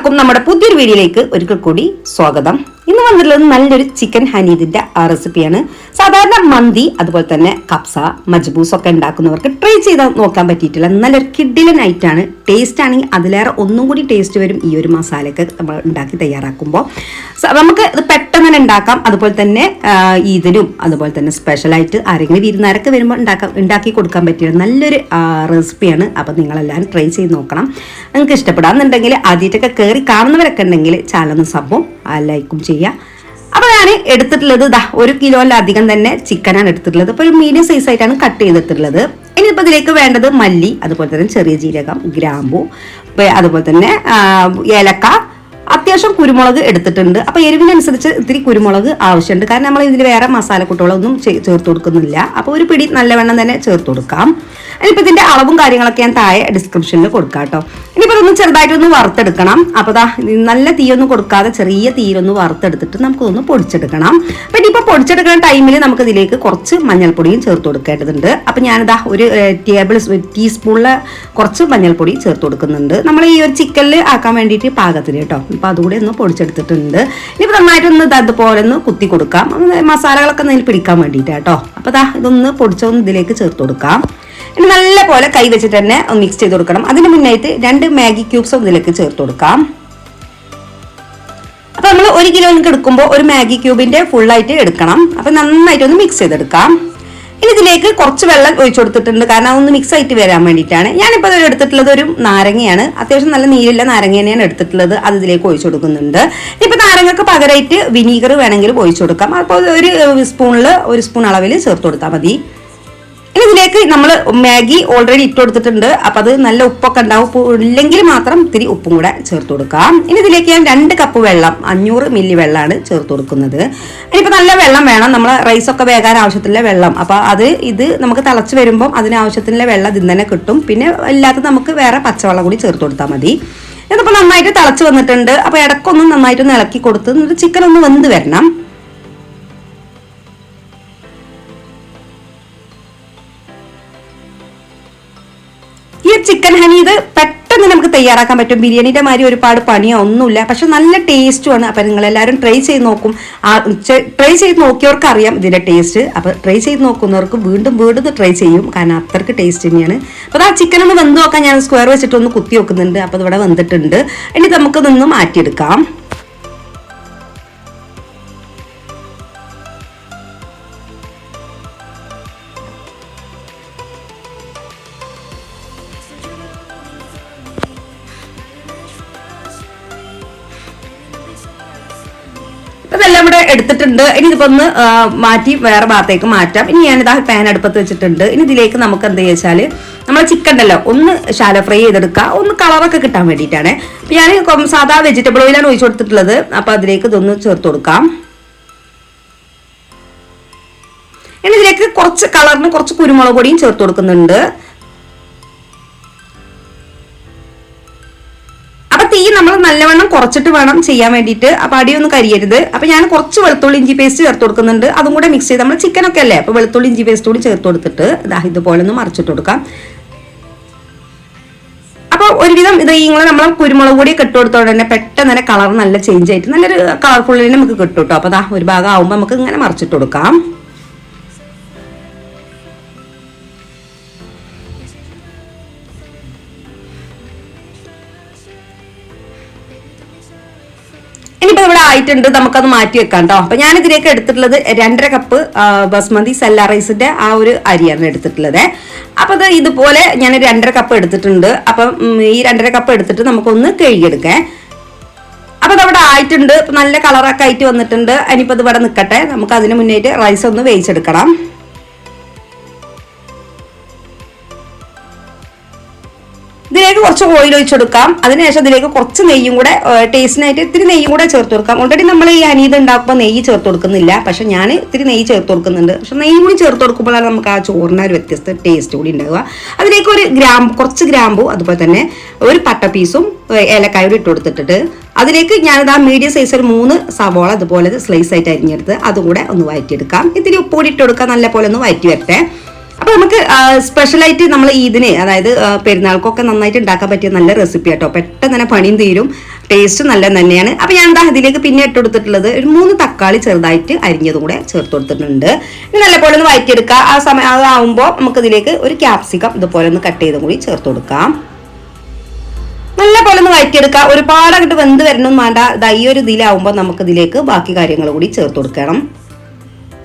എല്ലാവർക്കും നമ്മുടെ പുതിയൊരു വീഡിയോയിലേക്ക് ഒരിക്കൽ കൂടി സ്വാഗതം. വന്നിട്ടുള്ളത് നല്ലൊരു ചിക്കൻ ഹനീദിന്റെ റെസിപ്പിയാണ് സാധാരണ മന്തി അതുപോലെ തന്നെ കപ്സ മജ്ബൂസ് ഒക്കെ ഉണ്ടാക്കുന്നവർക്ക് ട്രൈ ചെയ്ത് നോക്കാൻ പറ്റിയിട്ടില്ല. നല്ലൊരു കിഡിലൻ ആണ്. ടേസ്റ്റ് ആണെങ്കിൽ അതിലേറെ ഒന്നും കൂടി ടേസ്റ്റ് വരും ഈ ഒരു മസാലയൊക്കെ നമ്മൾ ഉണ്ടാക്കി തയ്യാറാക്കുമ്പോൾ. നമുക്ക് ഇത് പെട്ടെന്ന് തന്നെ ഉണ്ടാക്കാം. അതുപോലെ തന്നെ ഇതിനും അതുപോലെ തന്നെ സ്പെഷ്യലായിട്ട് ആരെങ്കിലും വിരുന്നാരൊക്കെ വരുമ്പോൾ ഉണ്ടാക്കാം ഉണ്ടാക്കി കൊടുക്കാൻ പറ്റിയ നല്ലൊരു റെസിപ്പിയാണ് അപ്പോൾ നിങ്ങളെല്ലാവരും ട്രൈ ചെയ്ത് നോക്കണം. നിങ്ങൾക്ക് ഇഷ്ടപ്പെടാന്നുണ്ടെങ്കിൽ ആദ്യമായിട്ടൊക്കെ കയറി കാണുന്നവരൊക്കെ ഉണ്ടെങ്കിൽ ചാനൽ സബും ലൈക്കും ചെയ്യുക. അപ്പോൾ ഞാൻ എടുത്തിട്ടുള്ളത് ഇതാ ഒരു കിലോയിലധികം തന്നെ ചിക്കനാണ് എടുത്തിട്ടുള്ളത്. അപ്പോൾ ഒരു മീഡിയം സൈസ് ആയിട്ടാണ് കട്ട് ചെയ്തിട്ടുള്ളത്. ഇനിയിപ്പോൾ ഇതിലേക്ക് വേണ്ടത് മല്ലി അതുപോലെ തന്നെ ചെറിയ ജീരകം ഗ്രാമ്പു അതുപോലെ തന്നെ ഏലക്ക അത്യാവശ്യം കുരുമുളക് എടുത്തിട്ടുണ്ട്. അപ്പോൾ എരിവിനനുസരിച്ച് ഇത്തിരി കുരുമുളക് ആവശ്യമുണ്ട്. കാരണം നമ്മൾ ഇതിൽ വേറെ മസാലക്കൂട്ടുകളൊന്നും ചേർത്ത് കൊടുക്കുന്നില്ല. അപ്പോൾ ഒരു പിടി നല്ലവണ്ണം തന്നെ ചേർത്ത് കൊടുക്കാം. ഇനിയിപ്പോൾ ഇതിന്റെ അളവും കാര്യങ്ങളൊക്കെ ഞാൻ താഴെ ഡിസ്ക്രിപ്ഷനിൽ കൊടുക്കാം കേട്ടോ ഇനിയിപ്പോൾ ഇതൊന്ന് ചെറുതായിട്ടൊന്ന് വറുത്തെടുക്കണം. അപ്പോൾ ദാ നല്ല തീയൊന്നും കൊടുക്കാതെ ചെറിയ തീയിലൊന്ന് വറുത്തെടുത്തിട്ട് നമുക്കൊന്ന് പൊടിച്ചെടുക്കണം. അപ്പോൾ ഇനിയിപ്പോൾ പൊടിച്ചെടുക്കുന്ന ടൈമിൽ നമുക്ക് ഇതിലേക്ക് കുറച്ച് മഞ്ഞൾപ്പൊടിയും ചേർത്ത് കൊടുക്കേണ്ടതുണ്ട്. അപ്പോൾ ഞാനിതാ ഒരു ടേബിൾ ടീസ്പൂണിൽ കുറച്ച് മഞ്ഞൾപ്പൊടി ചേർത്ത് കൊടുക്കുന്നുണ്ട്. നമ്മൾ ഈ ഒരു ചിക്കനിൽ ആക്കാൻ വേണ്ടിയിട്ട് പാകത്തിന് കേട്ടോ അപ്പോൾ അതുകൂടി ഒന്ന് പൊടിച്ചെടുത്തിട്ടുണ്ട്. ഇനിയിപ്പോൾ നന്നായിട്ടൊന്ന് അതുപോലെ ഒന്ന് കുത്തി കൊടുക്കാം. മസാലകളൊക്കെ അതിൽ പിടിക്കാൻ വേണ്ടിയിട്ട് കേട്ടോ. അപ്പോൾ ദാ ഇതൊന്ന് പൊടിച്ചൊന്ന് ഇതിലേക്ക് ചേർത്ത് കൊടുക്കാം. ഇനി നല്ല പോലെ കൈ വെച്ചിട്ട് തന്നെ ഒന്ന് മിക്സ് ചെയ്ത് കൊടുക്കണം. അതിന് മുന്നായിട്ട് രണ്ട് മാഗി ക്യൂബ്സും ഇതിലേക്ക് ചേർത്ത് കൊടുക്കാം. അപ്പോൾ നമ്മൾ ഒരു കിലോയിലേക്ക് എടുക്കുമ്പോൾ ഒരു മാഗി ക്യൂബിന്റെ ഫുള്ളായിട്ട് എടുക്കണം. അപ്പോൾ നന്നായിട്ടൊന്ന് മിക്സ് ചെയ്തെടുക്കാം. ഇതിലേക്ക് കുറച്ച് വെള്ളം ഒഴിച്ചു കൊടുത്തിട്ടുണ്ട്. കാരണം അതൊന്ന് മിക്സ് ആയിട്ട് വരാൻ വേണ്ടിയിട്ടാണ്. ഞാനിപ്പോൾ എടുത്തിട്ടുള്ളത് ഒരു നാരങ്ങയാണ്. അത്യാവശ്യം നല്ല നീരില്ല നാരങ്ങ തന്നെയാണ് എടുത്തിട്ടുള്ളത്. അത് ഇതിലേക്ക് ഒഴിച്ചു കൊടുക്കുന്നുണ്ട്. ഇപ്പോൾ നാരങ്ങക്ക് പകരമായിട്ട് വിനീഗർ വേണമെങ്കിൽ ഒഴിച്ചു കൊടുക്കാം. അപ്പോൾ ഒരു സ്പൂണിൽ ഒരു സ്പൂൺ അളവിൽ ചേർത്ത് കൊടുത്താൽ മതി. ഇനി ഇതിലേക്ക് നമ്മൾ മാഗി ഓൾറെഡി ഇട്ട് കൊടുത്തിട്ടുണ്ട്. അപ്പം അത് നല്ല ഉപ്പൊക്കെ ഉണ്ടാവും. ഇല്ലെങ്കിൽ മാത്രം ഇത്തിരി ഉപ്പും കൂടെ ചേർത്ത് കൊടുക്കാം. ഇനി ഇതിലേക്ക് ഞാൻ രണ്ട് കപ്പ് വെള്ളം അഞ്ഞൂറ് മില്ലി വെള്ളമാണ് ചേർത്ത് കൊടുക്കുന്നത്. ഇനിയിപ്പോൾ നല്ല വെള്ളം വേണം. നമ്മൾ റൈസൊക്കെ വേകാൻ ആവശ്യത്തിലുള്ള വെള്ളം. അപ്പോൾ അത് ഇത് നമുക്ക് തിളച്ച് വരുമ്പം അതിനാവശ്യത്തിനുള്ള വെള്ളം ഇതിൽ തന്നെ കിട്ടും. പിന്നെ ഇല്ലാത്ത നമുക്ക് വേറെ പച്ചവെള്ളം കൂടി ചേർത്ത് കൊടുത്താൽ മതി. ഇതിപ്പോൾ നന്നായിട്ട് തിളച്ച് വന്നിട്ടുണ്ട്. അപ്പോൾ ഇടയ്ക്കൊന്ന് നന്നായിട്ടൊന്ന് ഇളക്കി കൊടുത്ത് ചിക്കൻ ഒന്ന് വെന്ത് വരണം. ചിക്കൻ ഹണി ഇത് പെട്ടെന്ന് നമുക്ക് തയ്യാറാക്കാൻ പറ്റും. ബിരിയാണിയുടെ മാതിരി ഒരുപാട് പണിയോ ഒന്നുമില്ല. പക്ഷെ നല്ല ടേസ്റ്റുമാണ് അപ്പം നിങ്ങൾ എല്ലാവരും ട്രൈ ചെയ്ത് നോക്കും. ട്രൈ ചെയ്ത് നോക്കിയവർക്ക് അറിയാം ഇതിന്റെ ടേസ്റ്റ് അപ്പം ട്രൈ ചെയ്ത് നോക്കുന്നവർക്ക് വീണ്ടും വീണ്ടും ട്രൈ ചെയ്യും. കാരണം അത്രയ്ക്ക് ടേസ്റ്റ് തന്നെയാണ്. അപ്പോൾ ആ ചിക്കൻ ഒന്ന് വെന്ത് നോക്കാൻ ഞാൻ സ്ക്വയർ വെച്ചിട്ട് ഒന്ന് കുത്തി വെക്കുന്നുണ്ട്. അപ്പോൾ ഇവിടെ വെന്തിട്ടുണ്ട്. ഇനി നമുക്ക് ഇതൊന്ന് മാറ്റിയെടുക്കാം. എടുത്തിട്ടുണ്ട്. ഇനി ഇതിപ്പോ ഒന്ന് മാറ്റി വേറെ ഭാഗത്തേക്ക് മാറ്റാം. ഇനി ഞാൻ ഇതാ പാൻ അടുപ്പത്ത് വെച്ചിട്ടുണ്ട്. ഇനി ഇതിലേക്ക് നമുക്ക് എന്താ വെച്ചാൽ നമ്മൾ ചിക്കൻ ഉണ്ടല്ലോ ഒന്ന് ശാല ഫ്രൈ ചെയ്തെടുക്കുക. ഒന്ന് കളറൊക്കെ കിട്ടാൻ വേണ്ടിയിട്ടാണ്. ഞാൻ സാധാ വെജിറ്റബിൾ ഓയിലാണ് ഒഴിച്ചു കൊടുത്തിട്ടുള്ളത്. അപ്പൊ അതിലേക്ക് ഇതൊന്ന് ചേർത്ത് കൊടുക്കാം. ഇനി ഇതിലേക്ക് കുറച്ച് കളറിന് കുറച്ച് കുരുമുളക് പൊടിയും ചേർത്ത് കൊടുക്കുന്നുണ്ട്. നല്ലവണ്ണം കുറച്ചിട്ട് വേണം ചെയ്യാൻ വേണ്ടിയിട്ട്. അപ്പൊ അടിയൊന്നും കരിയരുത്. അപ്പൊ ഞാൻ കുറച്ച് വെളുത്തുള്ളി ഇഞ്ചി പേസ്റ്റ് ചേർത്ത് കൊടുക്കുന്നുണ്ട്. അതും കൂടെ മിക്സ് ചെയ്ത് നമ്മൾ ചിക്കൻ ഒക്കെ അല്ലേ? അപ്പൊ വെളുത്തുള്ളി ഇഞ്ചി പേസ്റ്റ് കൂടി ചേർത്ത് കൊടുത്തിട്ട് ഇതാ ഇതുപോലെ ഒന്ന് മറിച്ചിട്ട് കൊടുക്കാം. അപ്പോൾ ഒരുവിധം ഇത് ഇങ്ങനെ നമ്മൾ കുരുമുളക് പൊടി ഇട്ട് കൊടുത്തോണ്ട് തന്നെ പെട്ടെന്ന് തന്നെ കളർ നല്ല ചേഞ്ച് ആയിട്ട് നല്ലൊരു കളർഫുള്ളിനെ നമുക്ക് കിട്ടും കേട്ടോ അപ്പോൾ അതാ ഒരു ഭാഗം ആവുമ്പോൾ നമുക്ക് ഇങ്ങനെ മറിച്ചിട്ട് കൊടുക്കാം. ഇനിയിപ്പോ ഇവിടെ ആയിട്ടുണ്ട്. നമുക്കത് മാറ്റി വെക്കാം കേട്ടോ അപ്പൊ ഞാൻ ഇതിലേക്ക് എടുത്തിട്ടുള്ളത് രണ്ടര കപ്പ് ബസ്മതി സെല്ല റൈസിന്റെ ആ ഒരു അരിയാണ് എടുത്തിട്ടുള്ളത്. അപ്പൊ അത് ഇതുപോലെ ഞാൻ രണ്ടര കപ്പ് എടുത്തിട്ടുണ്ട്. അപ്പം ഈ രണ്ടര കപ്പ് എടുത്തിട്ട് നമുക്കൊന്ന് കഴുകിയെടുക്കേ. അപ്പൊ അതവിടെ ആയിട്ടുണ്ട്. നല്ല കളറൊക്കെ ആയിട്ട് വന്നിട്ടുണ്ട്. ഇനിയിപ്പോ ഇത് ഇവിടെ നിൽക്കട്ടെ നമുക്ക് അതിന് മുന്നേറ്റ് റൈസ് ഒന്ന് വേവിച്ചെടുക്കണം. കുറച്ച് ഓയിൽ ഒഴിച്ചെടുക്കാം അതിനുശേഷം അതിലേക്ക് കുറച്ച് നെയ്യും കൂടെ ടേസ്റ്റിനായിട്ട് ഇത്തിരി നെയ്യും കൂടെ ചേർത്ത് കൊടുക്കാം. ഓൾറെഡി നമ്മൾ ഈ അനീത് ഉണ്ടാക്കുമ്പോൾ നെയ്യ് ചേർത്ത് കൊടുക്കുന്നില്ല. പക്ഷെ ഞാൻ ഇത്തിരി നെയ്യ് ചേർത്ത് കൊടുക്കുന്നുണ്ട്. പക്ഷെ നെയ്യ് കൂടി ചേർത്ത് കൊടുക്കുമ്പോഴാണ് നമുക്ക് ആ ചോറിന് ഒരു വ്യത്യസ്ത ടേസ്റ്റ് കൂടി ഉണ്ടാവുക. അതിലേക്ക് ഒരു ഗ്രാം കുറച്ച് ഗ്രാമ്പു അതുപോലെ തന്നെ ഒരു പട്ട പീസും ഏലക്കായും ഇട്ട് കൊടുത്തിട്ടിട്ട് അതിലേക്ക് ഞാനത് ആ മീഡിയം സൈസ് ഒരു മൂന്ന് സവോള അതുപോലെ സ്ലൈസ് ആയിട്ട് അരിഞ്ഞെടുത്ത് അതും കൂടെ ഒന്ന് വഴറ്റിയെടുക്കാം ഇത്തിരി ഉപ്പ് കൂടി ഇട്ട് കൊടുക്കാം. നല്ല പോലെ ഒന്ന് വഴറ്റി വരട്ടെ. അപ്പൊ നമുക്ക് സ്പെഷ്യലായിട്ട് നമ്മൾ ഇതിന് അതായത് പെരുന്നാൾക്കൊക്കെ നന്നായിട്ട് ഉണ്ടാക്കാൻ പറ്റിയ നല്ല റെസിപ്പി കേട്ടോ പെട്ടെന്ന് തന്നെ പണിയും തീരും. ടേസ്റ്റ് നല്ല തന്നെയാണ്. അപ്പൊ ഞാൻ എന്താ ഇതിലേക്ക് പിന്നെ ഇട്ട് കൊടുത്തിട്ടുള്ളത് ഒരു മൂന്ന് തക്കാളി ചെറുതായിട്ട് അരിഞ്ഞതും കൂടെ ചേർത്ത് കൊടുത്തിട്ടുണ്ട്. ഇനി നല്ലപോലെ ഒന്ന് വഴറ്റിയെടുക്കുക ആ സമയം അതാവുമ്പോൾ നമുക്ക് ഇതിലേക്ക് ഒരു ക്യാപ്സിക്കം ഇതുപോലെ ഒന്ന് കട്ട് ചെയ്തും കൂടി ചേർത്ത് കൊടുക്കാം. നല്ല പോലെ ഒന്ന് വഴറ്റിയെടുക്കുക ഒരുപാട് അങ്ങോട്ട് വെന്ത് വരണം വേണ്ട. ദാ ഈ ഒരു ഇതിലാവുമ്പോൾ നമുക്ക് ഇതിലേക്ക് ബാക്കി കാര്യങ്ങൾ കൂടി ചേർത്ത് കൊടുക്കണം.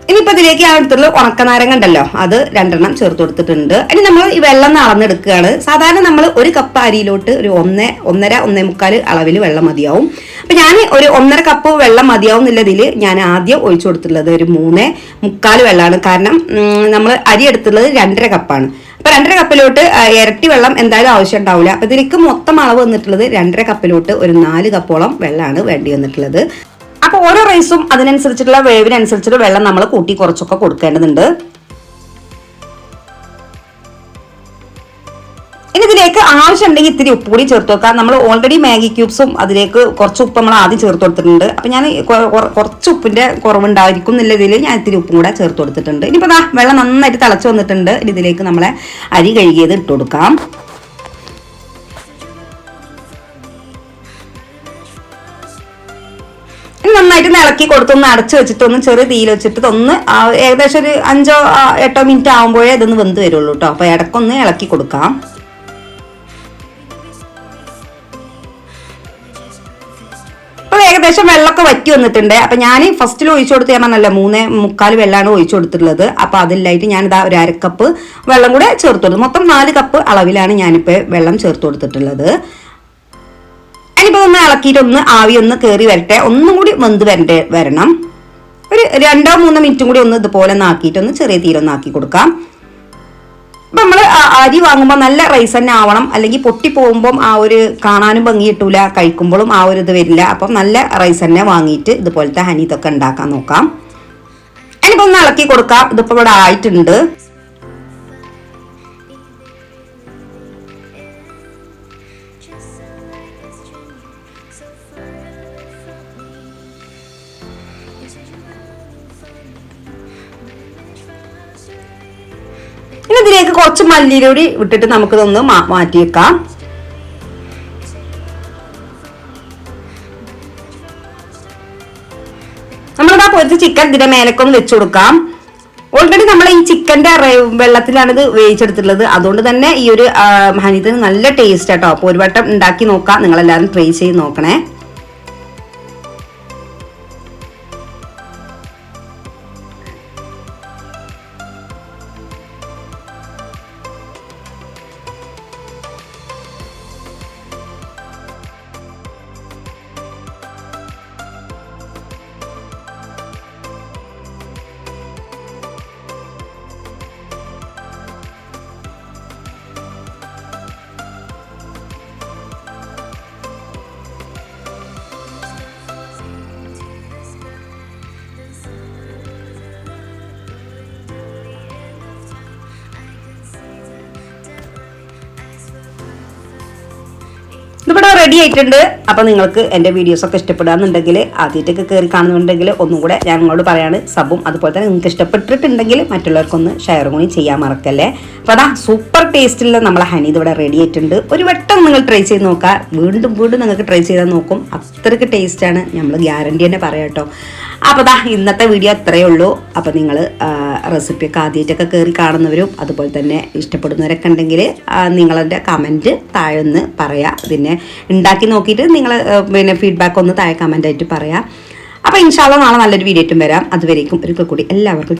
ഇനിയിപ്പോ ഇതിലേക്ക് ഞാൻ എടുത്തുള്ള ഉണക്കനാരങ്ങ ഉണ്ടല്ലോ അത് രണ്ടെണ്ണം ചേർത്ത് കൊടുത്തിട്ടുണ്ട്. ഇനി നമ്മൾ ഈ വെള്ളം അളന്നെടുക്കുകയാണ് സാധാരണ നമ്മൾ ഒരു കപ്പ് അരിയിലോട്ട് ഒരു ഒന്ന് ഒന്നര ഒന്നേ മുക്കാൽ അളവിൽ വെള്ളം മതിയാവും. അപ്പൊ ഞാൻ ഒരു ഒന്നര കപ്പ് വെള്ളം മതിയാവും എന്നുള്ളതിൽ ഞാൻ ആദ്യം ഒഴിച്ചു കൊടുത്തിട്ടുള്ളത് ഒരു മൂന്ന് മുക്കാൽ വെള്ളമാണ്. കാരണം നമ്മൾ അരി എടുത്തുള്ളത് രണ്ടര കപ്പാണ്. അപ്പൊ രണ്ടര കപ്പിലോട്ട് ഇരട്ടി വെള്ളം എന്തായാലും ആവശ്യം ഉണ്ടാവില്ല അപ്പൊ ഇതിലേക്ക് മൊത്തം അളവ് വന്നിട്ടുള്ളത് രണ്ടര കപ്പിലോട്ട് ഒരു നാല് കപ്പോളം വെള്ളമാണ് വേണ്ടി വന്നിട്ടുള്ളത് അപ്പൊ ഓരോ റൈസും അതിനനുസരിച്ചിട്ടുള്ള വേവിനനുസരിച്ചിട്ട് വെള്ളം നമ്മൾ കൂട്ടി കുറച്ചൊക്കെ കൊടുക്കേണ്ടതുണ്ട്. ഇനി ഇതിലേക്ക് ആവശ്യമുണ്ടെങ്കിൽ ഇത്തിരി ഉപ്പ് കൂടി ചേർത്ത് വെക്കാം. നമ്മൾ ഓൾറെഡി മാഗി ക്യൂബ്സും അതിലേക്ക് കുറച്ച് ഉപ്പ് നമ്മൾ ആദ്യം ചേർത്ത് കൊടുത്തിട്ടുണ്ട്. അപ്പൊ ഞാൻ കുറച്ച് ഉപ്പിന്റെ കുറവുണ്ടായിരിക്കും എന്നുള്ള ഇതിൽ ഞാൻ ഇത്തിരി ഉപ്പും കൂടെ ചേർത്ത് കൊടുത്തിട്ടുണ്ട്. ഇനിയിപ്പോ ദാ വെള്ളം നന്നായിട്ട് തിളച്ച് വന്നിട്ടുണ്ട്. ഇതിലേക്ക് നമ്മളെ അരി കഴുകിയത് ഇട്ട് കൊടുക്കാം. നന്നായിട്ട് ഇളക്കി കൊടുത്തൊന്ന് അടച്ചു വെച്ചിട്ട് ഒന്ന് ചെറിയ തീയിൽ വെച്ചിട്ട് ഒന്ന് ഏകദേശം ഒരു അഞ്ചോ എട്ടോ മിനിറ്റ് ആകുമ്പോഴേ ഇതൊന്ന് വെന്ത് വരുള്ളൂ കേട്ടോ അപ്പൊ ഇടക്കൊന്ന് ഇളക്കി കൊടുക്കാം. ഏകദേശം വെള്ളമൊക്കെ വറ്റി വന്നിട്ടുണ്ട്. അപ്പൊ ഞാൻ ഫസ്റ്റിൽ ഒഴിച്ചു കൊടുത്ത് ഞാൻ പറഞ്ഞല്ലോ മൂന്ന് മുക്കാൽ വെള്ളമാണ് ഒഴിച്ചു കൊടുത്തിട്ടുള്ളത്. അപ്പൊ അതിലായിട്ട് ഞാൻ ഇതാ ഒരു അരക്കപ്പ് വെള്ളം കൂടെ ചേർത്ത് കൊടുത്തു. മൊത്തം നാല് കപ്പ് അളവിലാണ് ഞാനിപ്പോ വെള്ളം ചേർത്ത് കൊടുത്തിട്ടുള്ളത്. ഇനിയിപ്പോ ഒന്ന് ഇളക്കിയിട്ട് ഒന്ന് ആവി ഒന്ന് കയറി വരട്ടെ. ഒന്നും കൂടി വെന്ത് വരണ്ടേ വരണം. ഒരു രണ്ടോ മൂന്നോ മിനിറ്റും കൂടി ഒന്ന് ഇതുപോലെ ഒന്ന് ആക്കിയിട്ട് ഒന്ന് ചെറിയ തീരൊന്ന് ആക്കി കൊടുക്കാം. അപ്പൊ നമ്മൾ അരി വാങ്ങുമ്പോൾ നല്ല റൈസ് തന്നെ ആവണം. അല്ലെങ്കിൽ പൊട്ടി പോകുമ്പോൾ ആ ഒരു കാണാനും ഭംഗി കിട്ടൂല. കഴിക്കുമ്പോഴും ആ ഒരു ഇത് വരില്ല. അപ്പം നല്ല റൈസ് തന്നെ വാങ്ങിയിട്ട് ഇതുപോലത്തെ ഹനി ഇതൊക്കെ ഉണ്ടാക്കാൻ നോക്കാം. ഇനിയിപ്പോ ഒന്ന് ഇളക്കി കൊടുക്കാം. ഇതിപ്പോ ഇവിടെ ആയിട്ടുണ്ട്. ഇതിലേക്ക് കുറച്ച് മല്ലിയിലൂടി ഇട്ടിട്ട് നമുക്കിതൊന്ന് മാറ്റി വെക്കാം നമ്മളിതാ പൊരിച്ച ചിക്കൻ ഇതിന്റെ മേലക്കൊന്ന് വെച്ചു കൊടുക്കാം. ഓൾറെഡി നമ്മൾ ഈ ചിക്കന്റെ വെള്ളത്തിലാണ് ഇത് വേവിച്ചെടുത്തിട്ടുള്ളത്. അതുകൊണ്ട് തന്നെ ഈ ഒരു ഹനീത്തിന് നല്ല ടേസ്റ്റ് ആട്ടോ. അപ്പോൾ ഒരു വട്ടം ഉണ്ടാക്കി നോക്കാം. നിങ്ങൾ എല്ലാവരും ട്രൈ ചെയ്ത് നോക്കണേ. ഇതിവിടെ റെഡി ആയിട്ടുണ്ട്. അപ്പൊ നിങ്ങൾക്ക് എന്റെ വീഡിയോസ് ഒക്കെ ഇഷ്ടപ്പെടാന്നുണ്ടെങ്കിൽ ആദ്യമായിട്ടൊക്കെ കയറി കാണുന്നുണ്ടെങ്കിൽ ഒന്നും കൂടെ ഞാൻ നിങ്ങളോട് പറയാണ്. സബും അതുപോലെ തന്നെ നിങ്ങൾക്ക് ഇഷ്ടപ്പെട്ടിട്ടുണ്ടെങ്കിൽ മറ്റുള്ളവർക്കൊന്ന് ഷെയർ കൂടി ചെയ്യാൻ മറക്കല്ലേ? അപ്പൊ അതാ സൂപ്പർ ടേസ്റ്റിലുള്ള നമ്മളെ ഹനി ഇതിവിടെ റെഡി ആയിട്ടുണ്ട്. ഒരു വട്ടം നിങ്ങൾ ട്രൈ ചെയ്ത് നോക്കുക. വീണ്ടും വീണ്ടും നിങ്ങൾക്ക് ട്രൈ ചെയ്താൽ നോക്കും. അത്രയ്ക്ക് ടേസ്റ്റാണ് നമ്മൾ ഗ്യാരണ്ടി തന്നെ പറയാം കേട്ടോ. അപ്പോൾ ദാ ഇന്നത്തെ വീഡിയോ അത്രയേ ഉള്ളൂ. അപ്പോൾ നിങ്ങൾ റെസിപ്പിയൊക്കെ ആദ്യമായിട്ടൊക്കെ കയറി കാണുന്നവരും അതുപോലെ തന്നെ ഇഷ്ടപ്പെടുന്നവരൊക്കെ ഉണ്ടെങ്കിൽ നിങ്ങളുടെ കമന്റ് താഴെ ഒന്ന് പറയാം. പിന്നെ ഉണ്ടാക്കി നോക്കിയിട്ട് നിങ്ങൾ പിന്നെ ഫീഡ്ബാക്ക് ഒന്ന് താഴെ കമന്റ് ആയിട്ട് പറയാം. അപ്പോൾ ഇൻഷാല്ല നാളെ നല്ലൊരു വീഡിയോ ആയിട്ടും വരാം. അതുവരേക്കും ഒരിക്കൽ കൂടി എല്ലാവർക്കും